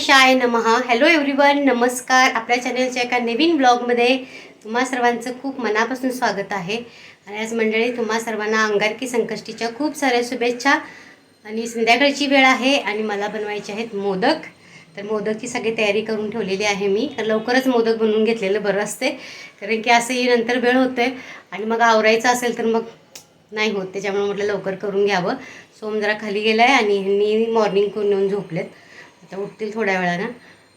गणेशाय नमहा hello everyone नमस्कार. आपल्या चॅनलच्या एका नवीन ब्लॉगमध्ये तुम्हा सर्वांचं खूप मनापासून स्वागत आहे. आणि आज मंडळी तुम्हा सर्वांना अंगारकी संकष्टीच्या खूप साऱ्या शुभेच्छा. आणि संध्याकाळची वेळ आहे आणि मला बनवायचे आहेत मोदक. तर मोदकची सगळी तयारी करून ठेवलेली आहे मी. तर लवकरच मोदक बनवून घेतलेलं बरं असते. कारण की असंही नंतर वेळ होतोय. आणि मग आवरायचं असेल तर मग नाही होत. त्याच्यामुळे म्हटलं लवकर करून घ्यावं. सोम जरा खाली गेला आहे आणि ह्यांनी मॉर्निंग करून येऊन झोपलेत. तर उठतील थोड्या वेळानं.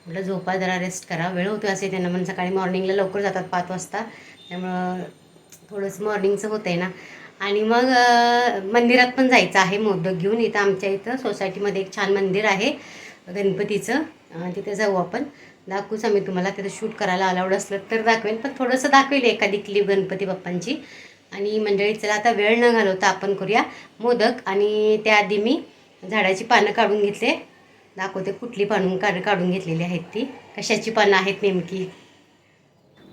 म्हटलं झोपा जरा रेस्ट करा. वेळ होतो असे त्यांना पण सकाळी मॉर्निंगला लवकर जातात पाच वाजता. त्यामुळं थोडंसं मॉर्निंगचं होतं आहे ना. आणि मग मंदिरात पण जायचं आहे मोदक घेऊन. इथं आमच्या इथं सोसायटीमध्ये एक छान मंदिर आहे गणपतीचं. तिथे जाऊ आपण. दाखवूच आम्ही तुम्हाला. तिथं शूट करायला अलाउड असलं तर दाखवेल पण थोडंसं दाखवेल एखादी क्लिप गणपती बाप्पांची. आणि मंडळी चला आता वेळ न घालवता आपण करूया मोदक. आणि त्याआधी मी झाडाची पानं काढून घेतले. दाखवते कुठली पानं काढ काढून घेतलेली आहेत ती. कशाची पानं आहेत नेमकी.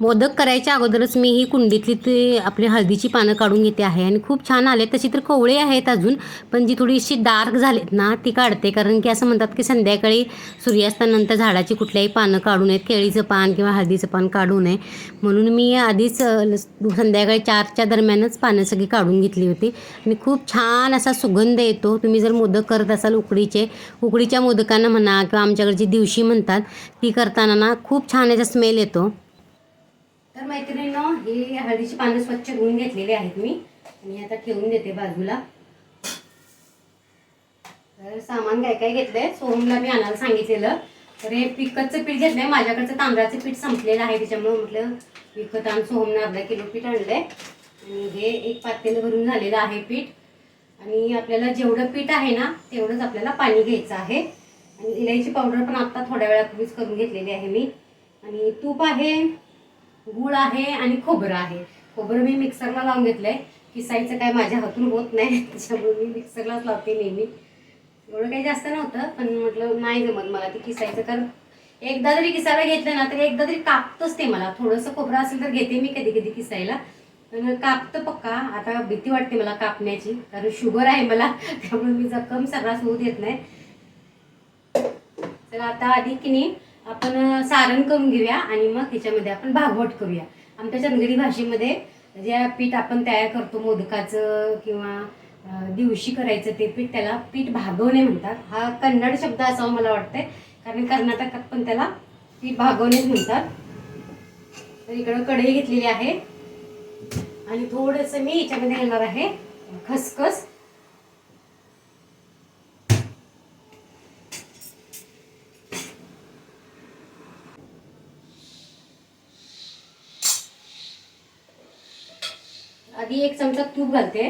मोदक करायच्या अगोदरच मी ही कुंडीतली ती आपली हळदीची पानं काढून घेते आहे. आणि खूप छान आले तशी तर कोवळे आहेत अजून पण जी थोडीशी डार्क झालीत ना ती काढते. कारण की असं म्हणतात की संध्याकाळी सूर्यास्तानंतर झाडाची कुठल्याही पानं काढू नयेत. केळीचं पान किंवा हळदीचं पान काढू नये. म्हणून मी आधीच संध्याकाळी चारच्या दरम्यानच पानं सगळी काढून घेतली होती. आणि खूप छान असा सुगंध येतो. तुम्ही जर मोदक करत असाल उकडीचे उकडीच्या मोदकांना म्हणा किंवा आमच्याकडची दिवशी म्हणतात ती करताना ना खूप छान याचा स्मेल येतो. तर मैत्रिणींनो हे हळदीची पानं स्वच्छ धुवून घेतलेली आहेत मी. आणि आता ठेवून देते बाजूला. तर सामान काय काय घेतलंय? सोहमला मी आणायला सांगितलेलं. तर हे पिकतचं पीठ घेतलंय. माझ्याकडचं तांदळाचं पीठ संपलेलं आहे. त्याच्यामुळे म्हटलं विकत आणून सोहमनं अर्धा किलो पीठ आणलंय. आणि हे एक पातेलं भरून झालेलं आहे पीठ. आणि आपल्याला जेवढं पीठ आहे ना तेवढंच आपल्याला पाणी घ्यायचं आहे. आणि इलायची पावडर पण आत्ता थोड्या वेळापूर्वीच करून घेतलेली आहे मी. आणि तूप आहे. गुळ आहे आणि खोबरं आहे. खोबरं मी मिक्सरला लावून घेतलंय. किसायचं काय माझ्या हातून होत नाही त्याच्यामुळे मी मिक्सरलाच लावते नेहमी. एवढं काही जास्त नव्हतं पण म्हटलं नाही जमत मला ते किसायचं कारण एकदा जरी किसायला घेतलं ना तरी एकदा तरी कापतंच ते मला. थोडंसं खोबरं असेल तर घेते मी कधी कधी किसायला पण कापतं पक्का. आता भीती वाटते मला कापण्याची. कारण शुगर आहे मला त्यामुळे मी जखम सर्रास होऊ देत नाही. तर आता आधी की नाही? आपण सारण करून घेऊया आणि मग त्याच्यामध्ये आपण भागवट करूया. आमच्या चंदगडी भाषेमध्ये जे पीठ आपण तयार करतो मोदकाचं किंवा दिवशी करायचं ते पीठ त्याला पीठ भागवणे म्हणतात. हा कन्नड शब्द असावा मला वाटतंय कारण कर्नाटकात पण त्याला पीठ भागवणेच म्हणतात. तर इकडं कढई घेतलेली आहे. आणि थोडंसं मी याच्यामध्ये घालणार आहे खसखस. आधी एक चमचा तूप घालते.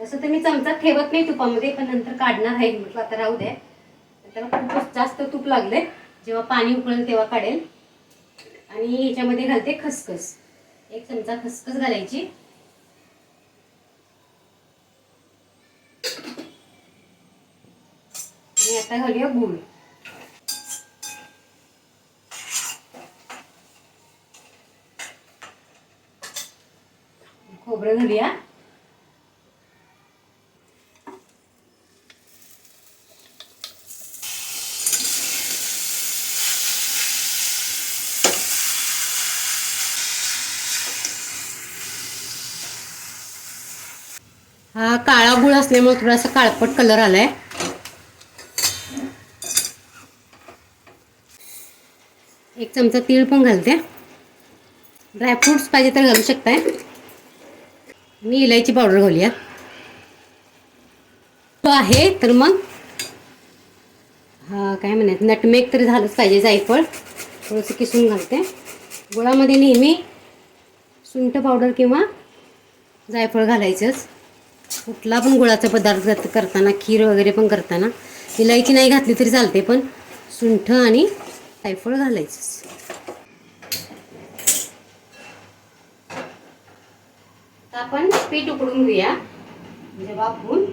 तसं तर मी चमचा ठेवत नाही तुपामध्ये पण नंतर काढणार आहे म्हटलं आता राहू दे. त्याला खूपच जास्त तूप लागले जेव्हा पाणी उकळेल तेव्हा काढेल. आणि ह्याच्यामध्ये घालते खसखस. एक चमचा खसखस घालायची. आणि आता घालूया गूळ. खोबरं घालूया. हा काळा गुळ असल्यामुळे थोडासा काळपट कलर आलाय. एक चमचा तीळ पण घालते. ड्रायफ्रुट्स पाहिजे तर घालू शकताय. मी इलायची पावडर घालूया. तो आहे तर मग हा काय म्हणायचं नटमेक तरी झालंच पाहिजे जायफळ. थोडंसं किसून घालते. गुळामध्ये नेहमी सुंठ पावडर किंवा जायफळ घालायचंच. कुठला पण गुळाचा पदार्थ करताना खीर वगैरे पण करताना इलायची नाही घातली तरी चालते पण सुंठ आणि जायफळ घालायचंच. आपण पीठ उकडून घेऊया. म्हणजे वापरून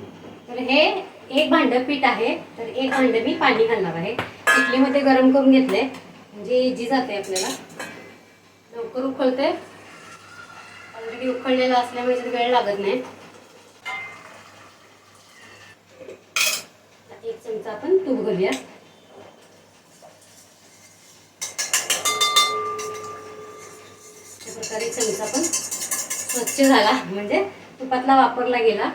तर हे एक भांडं पीठ आहे. तर एक भांडं मी पाणी घालणार आहे. इडलीमध्ये गरम करून घेतले. म्हणजे इजी जाते आपल्याला. लवकर उकळते ऑलरेडी उकळलेलं असल्यामुळे तर वेळ लागत नाही. एक चमचा आपण तूप घालूया. प्रकारे चमचा आपण स्वच्छ झाला. म्हणजे तुपातला वापरला गेला.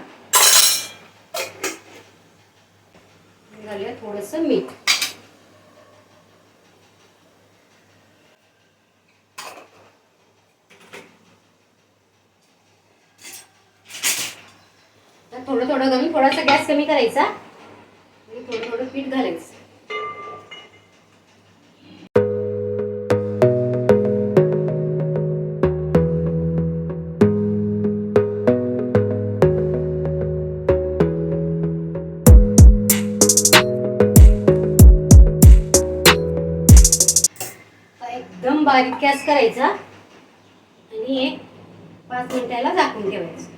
घालूया थोडंसं मीठ. थोडं थोडं कमी थोडासा गॅस कमी करायचा. आणि थोडं थोडं पीठ घालायचं. गॅस करायचा आणि एक पाच मिनिटाला झाकून ठेवायचं.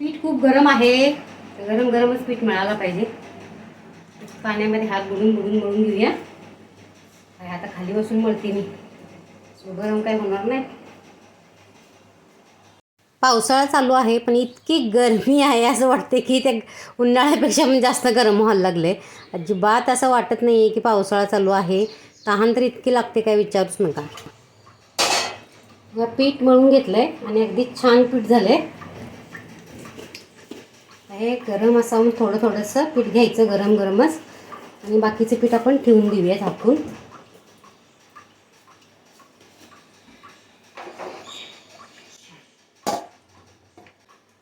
पीठ खूप गरम आहे. गरम गरमच पीठ मिळायला पाहिजे. पाण्यामध्ये हात बुडून बुडून मळून घेऊया. काय आता खाली बसून मळते मी. सो गरम काही होणार नाही. पावसाळा चालू आहे पण इतकी गरमी आहे असं वाटते की ते उन्हाळ्यापेक्षा पण जास्त गरम व्हायला लागले अजिबात असं वाटत नाही आहे की पावसाळा चालू आहे. तहान तर इतकी लागते काय विचारूच नका. या पीठ मळून घेतलं आहे आणि अगदी छान पीठ झालं आहे हे गरम असावून थोडं थोडंसं पीठ घ्यायचं गरम गरमच आणि बाकीचं पीठ आपण ठेवून देऊया झाकून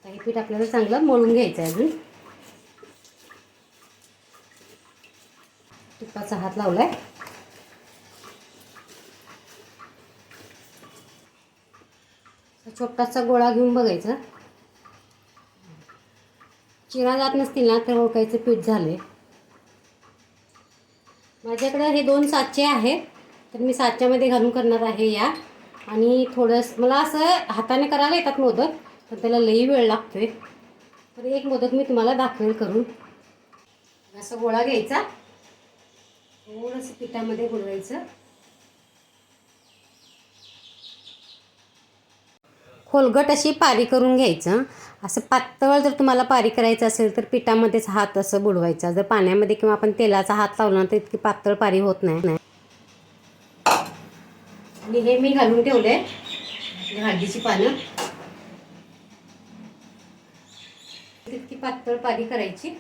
आता हे पीठ आपल्याला चांगलं मळून घ्यायचं आहे अजून. तुपाचा हात लावलाय. छोटासा गोळा घेऊन बघायचा. चिरा जात नसतील ना तर ओळखायचं पीठ झाले माझ्याकडे हे दोन साचे आहेत तर मी साच्यामध्ये घालून करणार आहे या. आणि थोडंसं मला असं हाताने करायला येतात मोदक पण त्याला लई वेळ लागतोय. तर एक मोदक मी तुम्हाला दाखवेल करून. असा गोळा घ्यायचा. थोडंसं पिठामध्ये बुडवायचं. खोलगट अशी पारी करून घ्यायचं. असं पातळ जर तुम्हाला पारी करायचं असेल तर पिठामध्येच हात असं बुडवायचा. जर पाण्यामध्ये किंवा आपण तेलाचा हात लावला तर इतकी पातळ पारी होत नाही. आणि हे मी घालून ठेवले हळदीची पानं. पातळ पाणी करायची.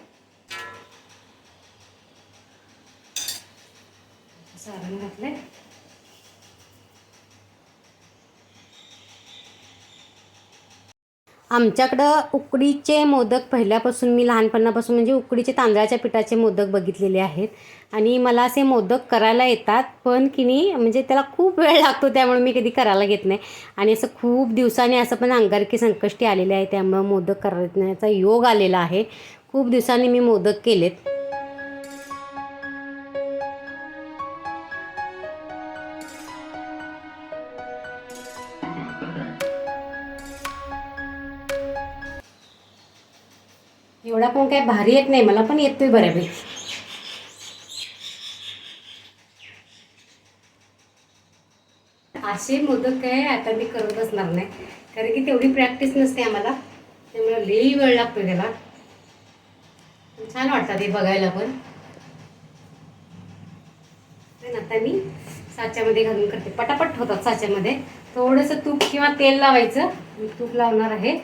सारण घातलंय. आमच्याकडं उकडीचे मोदक पहिल्यापासून मी लहानपणापासून म्हणजे उकडीचे तांदळाच्या पिठाचे मोदक बघितलेले आहेत. आणि मला असे मोदक करायला येतात पण की नाही म्हणजे त्याला खूप वेळ लागतो त्यामुळे मी कधी करायला घेत नाही. आणि असं खूप दिवसांनी असं पण अंगारकी संकष्टी आलेले आहे त्यामुळं मोदक करण्याचा योग आलेला आहे. खूप दिवसांनी मी मोदक केलेत. मला पण काय भारी येत नाही मला पण येतोय बऱ्यापैकी असे मोदक काय आता मी करत बसणार नाही. कारण की तेवढी प्रॅक्टिस नसते आम्हाला. त्यामुळे लई वेळ लागतो त्याला. छान वाटतात ते बघायला पण. पण आता मी साच्यामध्ये घालून करते. पटापट होतात साच्यामध्ये. थोडंसं तूप किंवा तेल लावायचं. मी तूप लावणार आहे.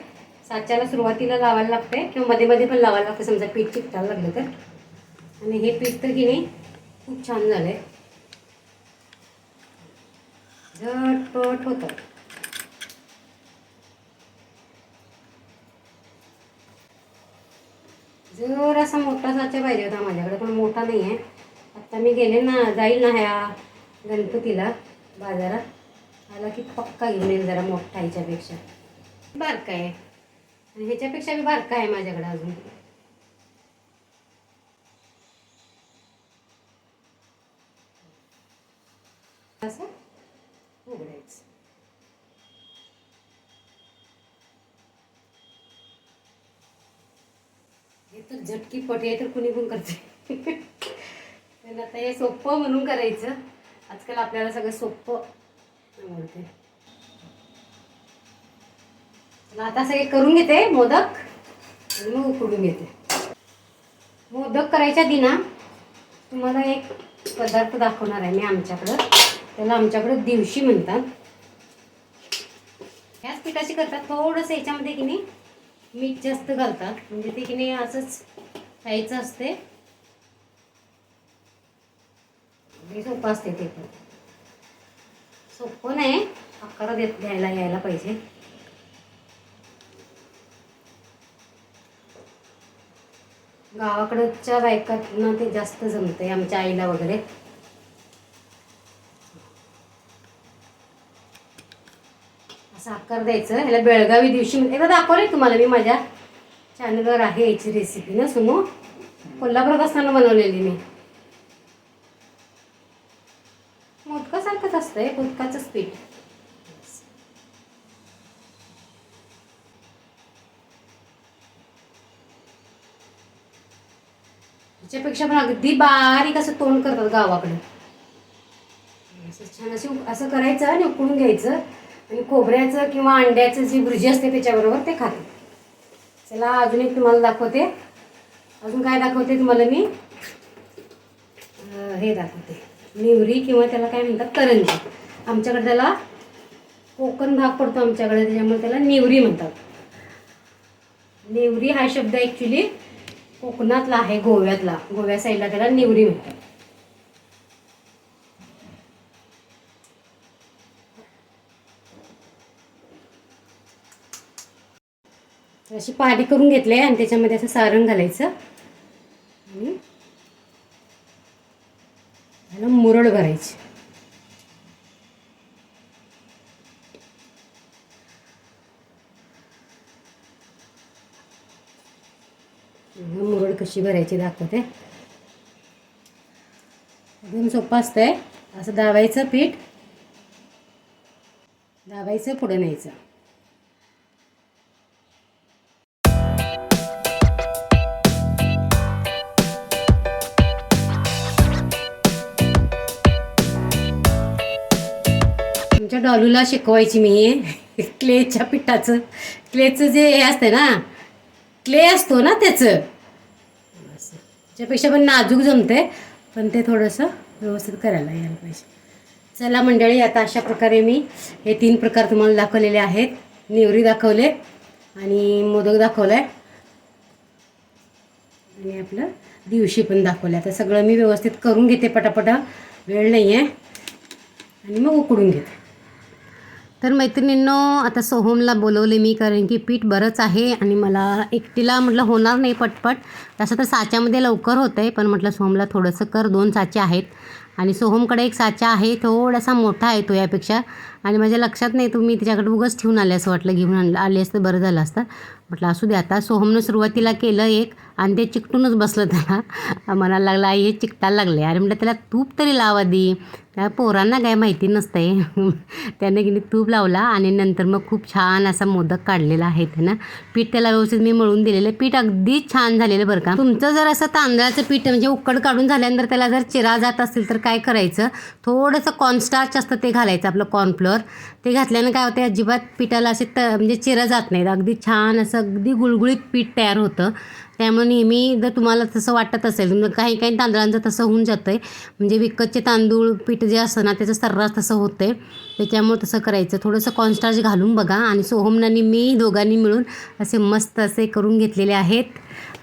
साच्याला सुरुवातीला लावायला लागते किंवा मध्ये मध्ये पण लावायला लागते. समजा पीठ चिकटायला लागलं तर. आणि हे पीठ तर की नाही खूप छान झालं आहे झटपट होतं. जर असा मोठा साचा पाहिजे होता माझ्याकडे पण मोठा नाही आहे आत्ता मी गेले ना जाईल ना ह्या गणपतीला बाजारात. आला की पक्का घेऊन येईल जरा मोठा ह्याच्यापेक्षा बारका आहे. आणि ह्याच्यापेक्षा बी बारका आहे माझ्याकडे अजून. असं? उघडायचं. हे तर झटकी पट आहे तर कुणी पण करते आता हे सोपं म्हणून करायचं. आजकाल आपल्याला सगळं सोपं आवडते आता सगळे करून घेते मोदक. आणि मग उकडून घेते. मोदक करायच्या दिना तुम्हाला एक पदार्थ दाखवणार आहे मी आमच्याकडं. त्याला आमच्याकडं दिवशी म्हणतात. ह्याच पिठाची करतात थोडंसं याच्यामध्ये की नाही मीठ जास्त घालतात. म्हणजे ते की नाही असंच खायचं असते. सोपं असते ते पण. सोपं नाही आकार देत घ्यायला यायला पाहिजे. गावाकडच्या बायकांना ते जास्त जमतंय आमच्या आईला वगैरे. असं आकार द्यायचं ह्याला बेळगावी दिवशी एकदा दाखवले तुम्हाला मी माझ्या चॅनलवर आहे याची रेसिपी ना सुमो कोल्हापुरात असताना बनवलेली मी. मोदकासारखंच असतं आहे मोदकाचंच पीठ. त्याच्यापेक्षा पण अगदी बारीक असं तोंड करतात गावाकडे. असं छान अशी असं करायचं आणि उकळून घ्यायचं. आणि खोबऱ्याचं किंवा अंड्याचं जी भुर्जी असते त्याच्याबरोबर ते खाते चला अजून एक तुम्हाला दाखवते. अजून काय दाखवते तुम्हाला मी? हे दाखवते. निवरी किंवा त्याला काय म्हणतात करंजी. आमच्याकडे त्याला कोकण भाग पडतो आमच्याकडे त्याच्यामुळे त्याला निवरी म्हणतात. नेवरी हा शब्द ॲक्च्युली कोकणातला आहे गोव्यातला. गोव्या साईडला त्याला निवरी म्हणतात. अशी पाणी करून घेतली आणि त्याच्यामध्ये असं सारण घालायचं. आणि मुरड भरायची मुरड कशी भरायची दाखवते. एकदम सोपं असतंय. असं दाबायचं पीठ. दाबायचं पुढे न्यायचं. तुमच्या डॉलूला शिकवायची मी. क्लेच्या पिठाचं. क्लेचं जे हे असतं ना क्ले असतो ना त्याचं. त्याच्यापेक्षा पण नाजूक जमते पण ते थोडंसं व्यवस्थित करायला यायला पाहिजे. चला मंडळी आता अशा प्रकारे मी हे तीन प्रकार तुम्हाला दाखवलेले आहेत. निवरी दाखवले आणि मोदक दाखवला. आहे आणि आपलं दिवशी पण दाखवलं. आता सगळं मी व्यवस्थित करून घेते पटापटा. वेळ नाही आहे आणि मग उकडून घेते. तर मैत्रिणींनो आता सोहमला बोलवले मी कारण की पीठ बरंच आहे आणि मला एकटीला म्हटलं होणार नाही पटपट. तसं तर साच्यामध्ये लवकर होतं आहे पण म्हटलं सोहमला थोडंसं कर दोन साचे आहेत. आणि सोहमकडे एक साचा आहे थोडासा मोठा आहे तो यापेक्षा. आणि माझ्या लक्षात नाही तुम्ही तिच्याकडे उगंच ठेवून आले असं वाटलं घेऊन आणलं आले असतं बरं झालं असतं. म्हटलं असू दे आता सोहमनं सुरुवातीला केलं एक आणि ते चिकटूनच बसलं त्याला. म्हणायला लागलं आई हे चिकटायला लागले अरे म्हटलं त्याला तूप तरी लावा दे. त्या पोरांना काय माहिती नसतंय. त्याने की तूप लावला आणि नंतर मग खूप छान असा मोदक काढलेला आहे त्यानं. पीठ त्याला व्यवस्थित मी मळून दिलेलं पीठ अगदी छान झालेलं बरं का. तुमचं जर असं तांदळाचं पीठ म्हणजे उकड काढून झाल्यानंतर त्याला जर चिरा जात असेल तर काय करायचं? थोडंसं कॉर्नस्टार्च असतं ते घालायचं आपलं कॉर्नफ्लोअर ते घातल्यानं काय होतं अजिबात पिठाला असे त म्हणजे चिरा जात नाहीत. अगदी छान असं अगदी गुळगुळीत पीठ तयार होतं. त्यामुळे नेहमी जर तुम्हाला तसं वाटत असेल मग काही काही तांदळांचं तसं होऊन जातं आहे म्हणजे विकतचे तांदूळ पीठ जे असतं ना त्याचं सर्रास तसं होतं आहे त्याच्यामुळे तसं करायचं. थोडंसं कॉन्स्टार्च घालून बघा आणि सोहमनानी मी दोघांनी मिळून असे मस्त असे करून घेतलेले आहेत.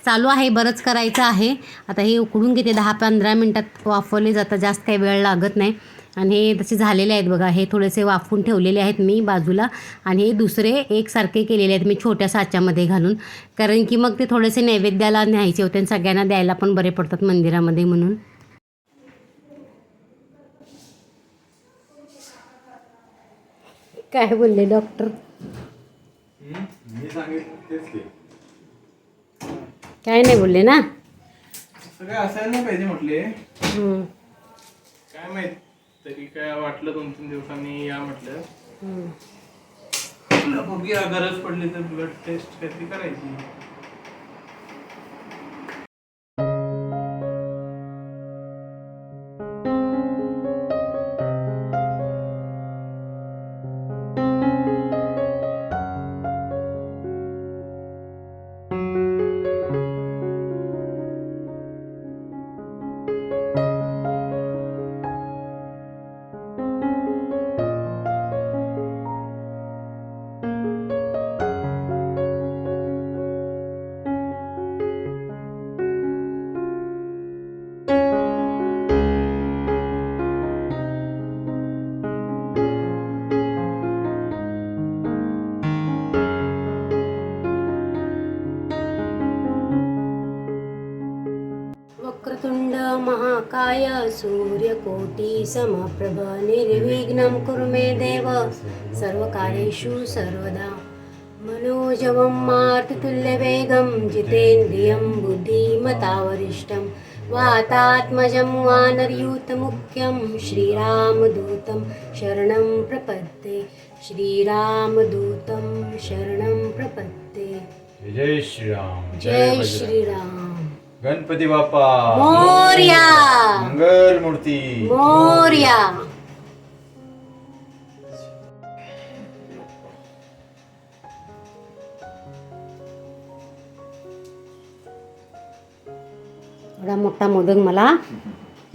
चालू आहे बरंच करायचं आहे. आता हे उकडून घेते दहा पंधरा मिनटात वाफवले जातं जास्त काही वेळ लागत नाही. आणि हे तसे झालेले आहेत बघा. हे थोडेसे वाफवून ठेवलेले आहेत मी बाजूला आणि हे दुसरे एकसारखे केलेले आहेत मी छोट्या साच्यामध्ये घालून. कारण की मग ते थोडेसे नैवेद्याला न्यायचे होते आणि सगळ्यांना द्यायला पण बरे पडतात मंदिरामध्ये म्हणून. काय बोलले डॉक्टर? काय नाही बोलले ना? सगळं असायला नाही पाहिजे म्हटले. काय माहीत? तरी काय वाटलं दोन तीन दिवसांनी या म्हटलं. बघूया गरज पडली तर ब्लड टेस्ट काहीतरी करायची. महाकाय सूर्यकोटि समप्रभ निर्विघ्नं कुरु मे देव। सर्वकार्येषु सर्वदा मनोजवं मार्ततुल्यवेगं जितेन्द्रियं बुद्धिमतावरिष्ठं वातात्मजं वानरयूतमुख्यं श्रीरामदूतं शरणं प्रपद्ये श्रीरामदूतं शरणं प्रपद्ये जय श्रीराम। जय. श्रीराम। गणपती बाप्पा. मोर्या. मंगल मूर्ती मोर्या. एवढा मोठा मोदक मला.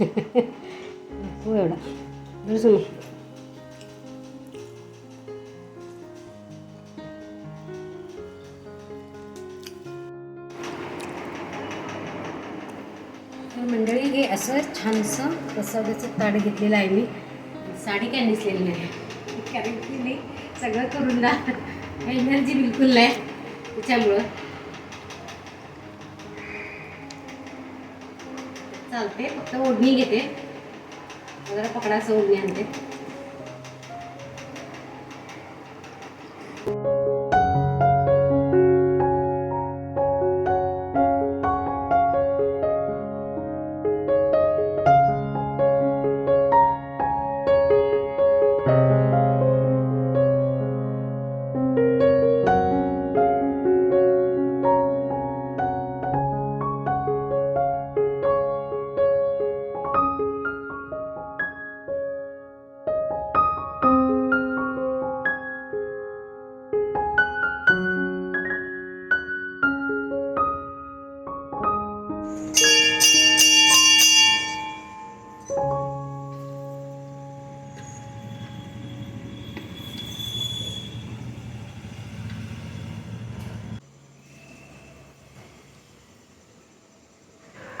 हो एवढा. असं छानसं तसं ताट घेतलेलं आहे मी. साडी काय नेसलेली नाही. कारण की मी सगळं करून ना एनर्जी बिलकुल नाही त्याच्यामुळं. चालते फक्त ओढणी घेते. जरा पकडाचं ओढणी आणते.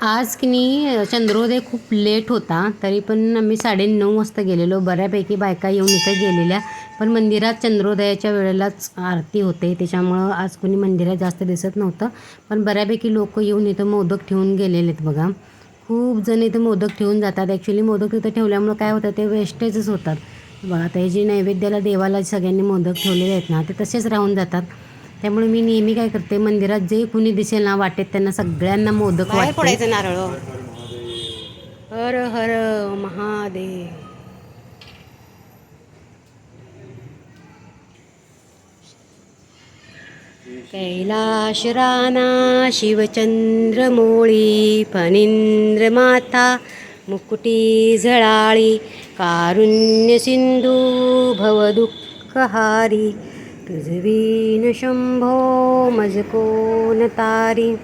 आज की नाही चंद्रोदय खूप लेट होता तरी पण आम्ही साडेनऊ वाजता गेलेलो. बऱ्यापैकी बायका येऊन इथं गेलेल्या पण मंदिरात चंद्रोदयाच्या वेळेलाच आरती होते. त्याच्यामुळं आज कोणी मंदिरात जास्त दिसत नव्हतं. पण बऱ्यापैकी लोक येऊन इथं मोदक ठेवून गेलेले आहेत बघा. खूप जण इथं मोदक ठेवून जातात. ॲक्च्युली मोदक इथं ठेवल्यामुळं काय होतं ते वेस्टेजच होतात. बघा आता हे जे नैवेद्याला देवाला सगळ्यांनी मोदक ठेवलेले आहेत ना ते तसेच राहून जातात. त्यामुळे मी नेहमी काय करते मंदिरात जे कुणी दिसेल ना वाटेत त्यांना सगळ्यांना मोदक वाटते. नारळ. हर हर महादेव. कैलाशराना शिवचंद्रमोळी फणींद्रमाता मुकुटी झळाळी कारुण्य सिंधू भवदुःखहारी तुझवीन शंभो मज कोण तारी?